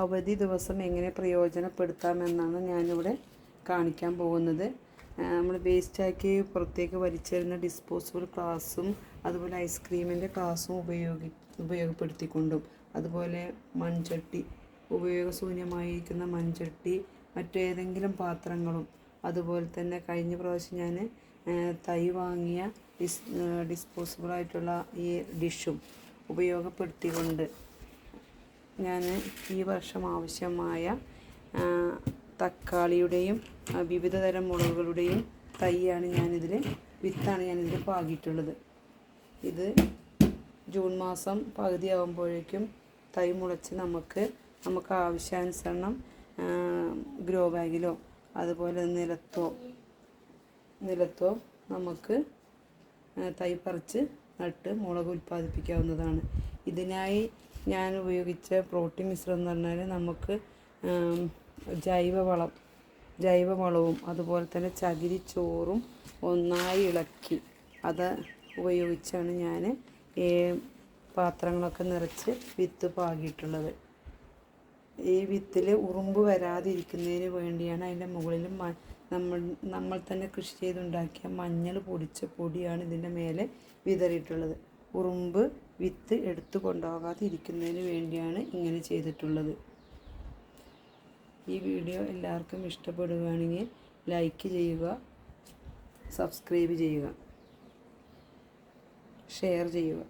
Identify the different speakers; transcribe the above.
Speaker 1: അവധി ദിവസം എങ്ങനെ പ്രയോജനപ്പെടുത്താമെന്നാണ് ഞാനിവിടെ കാണിക്കാൻ പോകുന്നത്. നമ്മൾ വേസ്റ്റാക്കി പുറത്തേക്ക് വലിച്ചെറിയുന്ന ഡിസ്പോസിബിൾ ഗ്ലാസും അതുപോലെ ഐസ്ക്രീമിന്റെ ഗ്ലാസും ഉപയോഗി ഉപയോഗപ്പെടുത്തിക്കൊണ്ടും. അതുപോലെ മൺചട്ടി ഉപയോഗശൂന്യമായിരിക്കുന്ന മൺചട്ടി മറ്റേതെങ്കിലും പാത്രങ്ങളും. അതുപോലെ തന്നെ കഴിഞ്ഞ പ്രാവശ്യം ഞാൻ തൈ വാങ്ങിയ ഡിസ് ഡിസ്പോസിബിളായിട്ടുള്ള ഈ ഡിഷും ഉപയോഗപ്പെടുത്തിക്കൊണ്ട് ഞാൻ ഈ വർഷം ആവശ്യമായ തക്കാളിയുടെയും വിവിധ തരം മുളകുകളുടെയും തൈയാണ് ഞാനിതിൽ വിത്താണ് ഞാനിതിൽ പാകിയിട്ടുള്ളത്. ഇത് ജൂൺ മാസം പകുതിയാകുമ്പോഴേക്കും തൈ മുളച്ച് നമുക്ക് നമുക്ക് ആവശ്യാനുസരണം ഗ്രോ ബാഗിലോ അതുപോലെ നിലത്തോ നിലത്തോ നമുക്ക് തൈ പറിച്ച് നട്ട് മുളക് ഉൽപ്പാദിപ്പിക്കാവുന്നതാണ്. ഇതിനായി ഞാൻ ഉപയോഗിച്ച പ്രോട്ടീൻ മിശ്രം എന്ന് പറഞ്ഞാൽ നമുക്ക് ജൈവവളം ജൈവവളവും അതുപോലെ തന്നെ ചകിരി ചോറും ഒന്നായി ഇളക്കി. അത് ഉപയോഗിച്ചാണ് ഞാൻ ഈ പാത്രങ്ങളൊക്കെ നിറച്ച് വിത്ത് പാകിയിട്ടുള്ളത്. ഈ വിത്തിൽ ഉറുമ്പ് വരാതിരിക്കുന്നതിന് വേണ്ടിയാണ് അതിന്റെ മുകളിൽ നമ്മൾ നമ്മൾ തന്നെ കൃഷി ചെയ്തുണ്ടാക്കിയ മഞ്ഞൾ പൊടിച്ച പൊടിയാണ് ഇതിന്റെ മേലെ വിതറിയിട്ടുള്ളത്. ഉറുമ്പ് വിത്ത് എടുത്തു കൊണ്ടുപോകാതെ ഇരിക്കുന്നതിന് വേണ്ടിയാണ് ഇങ്ങനെ ചെയ്തിട്ടുള്ളത്. ഈ വീഡിയോ എല്ലാവർക്കും ഇഷ്ടപ്പെടുകയാണെങ്കിൽ ലൈക്ക് ചെയ്യുക സബ്സ്ക്രൈബ് ചെയ്യുക ഷെയർ ചെയ്യുക.